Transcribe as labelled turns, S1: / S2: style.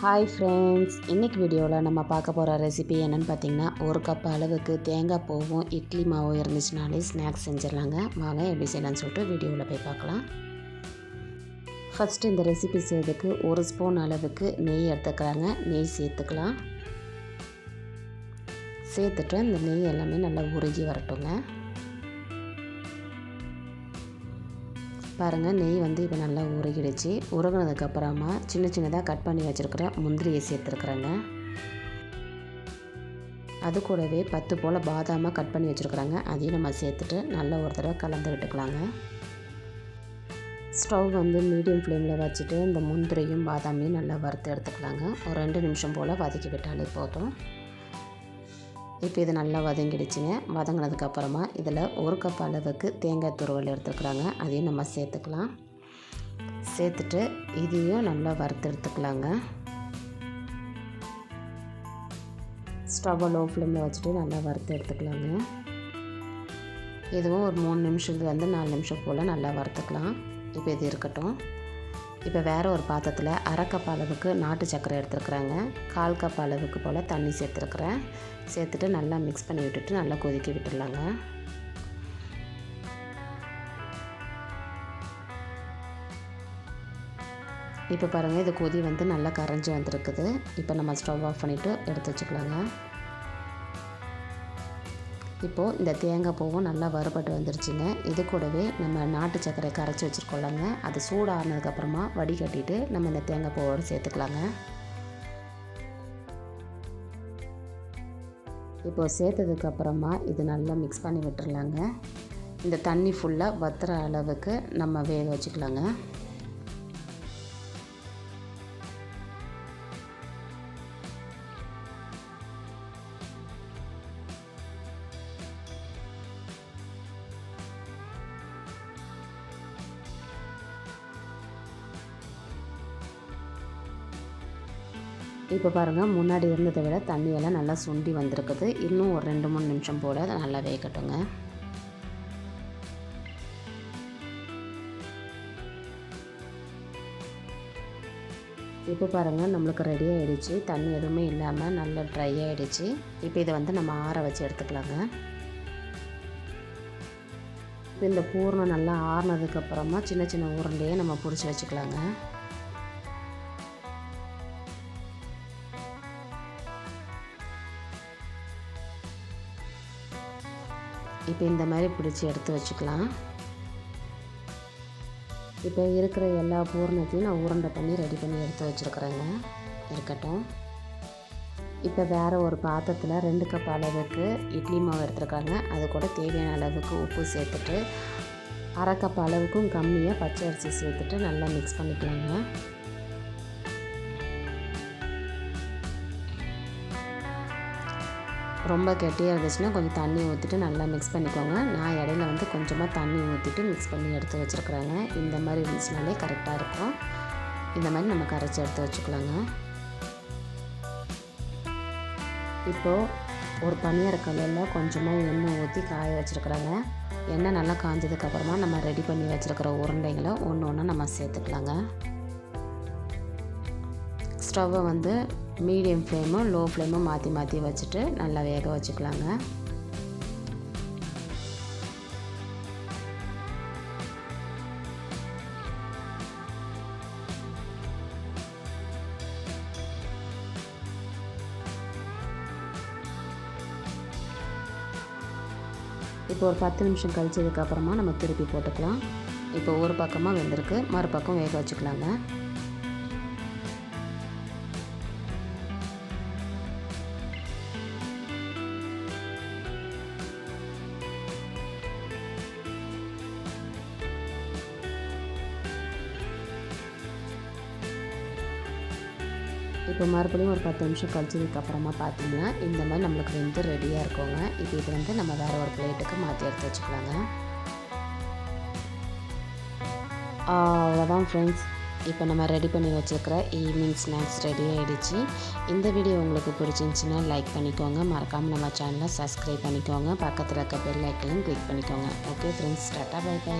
S1: Hi friends இன்றைக்கி வீடியோவில் நம்ம பார்க்க போகிற ரெசிபி என்னென்னு பார்த்தீங்கன்னா ஒரு கப் அளவுக்கு தேங்காய் பூவும் இட்லி மாவும் இருந்துச்சுனாலே ஸ்நாக்ஸ் செஞ்சிடலாங்க. வாங்க எப்படி செய்யலாம்னு சொல்லிட்டு வீடியோவில் போய் பார்க்கலாம். ஃபஸ்ட்டு இந்த ரெசிபி செய்யறதுக்கு ஒரு ஸ்பூன் அளவுக்கு நெய் எடுத்துக்கிறாங்க நெய் சேர்த்துக்கலாம். சேர்த்துட்டு இந்த நெய் எல்லாமே நல்லா உருகி வரட்டுங்க. பாருங்கள் நெய் வந்து இப்போ நல்லா உருகிடுச்சு. உருகினதுக்கப்புறமா சின்ன சின்னதாக கட் பண்ணி வச்சுருக்கிற முந்திரியை சேர்த்துருக்குறேங்க. அது கூடவே பத்து போல் பாதாமாக கட் பண்ணி வச்சுருக்குறாங்க. அதையும் நம்ம சேர்த்துட்டு நல்லா ஒரு தடவை கலந்து விட்டுக்கலாங்க. ஸ்டவ் வந்து மீடியம் ஃப்ளேமில் வச்சுட்டு இந்த முந்திரியும் பாதாமையும் நல்லா வறுத்து எடுத்துக்கலாங்க. ஒரு ரெண்டு நிமிஷம் போல் வதக்கி விட்டாலே போதும். இப்போ இது நல்லா வதங்கிடுச்சுங்க வதங்கினதுக்கப்புறமா இதில் ஒரு கப் அளவுக்கு தேங்காய் துருவல் எடுத்துக்கிறாங்க அதையும் நம்ம சேர்த்துக்கலாம். சேர்த்துட்டு இதையும் நல்லா வறுத்து எடுத்துக்கலாங்க. ஸ்டவ்வை லோ ஃப்ளேமில் வச்சுட்டு நல்லா வறுத்து எடுத்துக்கலாங்க. இதுவும் ஒரு மூணு நிமிஷத்துலேருந்து நாலு நிமிஷம் போல் நல்லா வறுத்துக்கலாம். இப்போ இது இருக்கட்டும். இப்போ வேறு ஒரு பாத்திரத்தில் அரை கப் அளவுக்கு நாட்டு சர்க்கரை எடுத்துருக்குறாங்க. கால் கப் அளவுக்கு போல் தண்ணி சேர்த்துருக்குறேன். சேர்த்துட்டு நல்லா மிக்ஸ் பண்ணி விட்டுட்டு நல்லா கொதிக்க விட்டுடலாங்க இப்போ பாருங்கள் இது கொதி வந்து நல்லா கரைஞ்சி வந்துருக்குது. இப்போ நம்ம ஸ்டவ் ஆஃப் பண்ணிவிட்டு எடுத்து வச்சுக்கலாங்க. இப்போது இந்த தேங்காய் பூவும் நல்லா வறுபட்டு வந்துருச்சுங்க. இது கூடவே நம்ம நாட்டு சர்க்கரை கரைச்சி வச்சுருக்கோம்லங்க. அது சூடானதுக்கப்புறமா வடிகட்டிட்டு நம்ம இந்த தேங்காய் பூவோடு சேர்த்துக்கலாங்க. இப்போது சேர்த்ததுக்கப்புறமா இது நல்லா மிக்ஸ் பண்ணி விட்டுறலாங்க. இந்த தண்ணி ஃபுல்லாக வத்துற அளவுக்கு நம்ம வேக வச்சுக்கலாங்க. இப்போ பாருங்கள் முன்னாடி இருந்ததை விட தண்ணியெல்லாம் நல்லா சுண்டி வந்திருக்குது. இன்னும் ஒரு ரெண்டு மூணு நிமிஷம் போல் அதை நல்லா வேகட்டுங்க. இப்போ பாருங்கள் நம்மளுக்கு ரெடி ஆகிடுச்சு தண்ணி எதுவுமே இல்லாமல் நல்லா ட்ரை ஆகிடுச்சு இப்போ இதை வந்து நம்ம ஆற வச்சு எடுத்துக்கலாங்க. இப்போ இந்த பூர்ணம் நல்லா ஆறினதுக்கப்புறமா சின்ன சின்ன உருண்டையே நம்ம பிடிச்சி வச்சுக்கலாங்க. இப்போ இந்த மாதிரி பிடிச்சி எடுத்து வச்சுக்கலாம். இப்போ இருக்கிற எல்லா பூரணத்தையும் நான் உருண்டை பண்ணி ரெடி பண்ணி எடுத்து வச்சுருக்குறேங்க. இருக்கட்டும். இப்போ வேறு ஒரு பாத்திரத்தில் ரெண்டு கப் அளவுக்கு இட்லி மாவு எடுத்துருக்காங்க. அது கூட தேவையான அளவுக்கு உப்பு சேர்த்துட்டு அரை கப் அளவுக்கும் கம்மியாக பச்சை அரிசி சேர்த்துட்டு நல்லா மிக்ஸ் பண்ணிக்கலாங்க. ரொம்ப கெட்டியாக இருந்துச்சுன்னா கொஞ்சம் தண்ணி ஊற்றிட்டு நல்லா மிக்ஸ் பண்ணிக்கோங்க. நான் இடையில வந்து கொஞ்சமாக தண்ணி ஊற்றிட்டு மிக்ஸ் பண்ணி எடுத்து வச்சுருக்குறேங்க. இந்த மாதிரி இருந்துச்சுனாலே கரெக்டாக இருக்கும். இந்த மாதிரி நம்ம கரைச்சி எடுத்து வச்சுக்கலாங்க. இப்போது ஒரு பனியார கல்லில் கொஞ்சமாக எண்ணெய் ஊற்றி காய வச்சுருக்குறாங்க. எண்ணெய் நல்லா காஞ்சதுக்கப்புறமா நம்ம ரெடி பண்ணி வச்சுருக்கிற உருண்டைங்களை ஒன்று ஒன்று நம்ம சேர்த்துக்கலாங்க. ஸ்டவ்வை வந்து மீடியம் ஃப்ளேமும் லோ ஃப்ளேமும் மாற்றி மாற்றி வச்சுட்டு நல்லா வேக வச்சுக்கலாங்க. இப்போ ஒரு பத்து நிமிஷம் கழிச்சதுக்கப்புறமா நம்ம திருப்பி போட்டுக்கலாம். இப்போ ஒரு பக்கமாக வெந்திருக்கு. மறுபக்கம் வேக வச்சுக்கலாங்க. இப்போ மறுபடியும் ஒரு பத்து நிமிஷம் கழிச்சதுக்கப்புறமா பார்த்தீங்கன்னா இந்த மாதிரி நம்மளுக்கு வந்து ரெடியாக இருக்கோங்க. இப்போ இது வந்து நம்ம வேறு ஒரு பிளேட்டுக்கு மாற்றி எடுத்து வச்சுக்கலாங்க. அவ்வளோதான் ஃப்ரெண்ட்ஸ் இப்போ நம்ம ரெடி பண்ணி வச்சுருக்கிற ஈவினிங் ஸ்நாக்ஸ் ரெடி ஆகிடுச்சு இந்த வீடியோ உங்களுக்கு பிடிச்சிருந்துச்சின்னா லைக் பண்ணிக்கோங்க. மறக்காமல் நம்ம சேனலை சப்ஸ்கிரைப் பண்ணிக்கோங்க. பக்கத்தில் இருக்க பெல் ஐக்கனையும் கிளிக் பண்ணிக்கோங்க. Okay friends tata bye by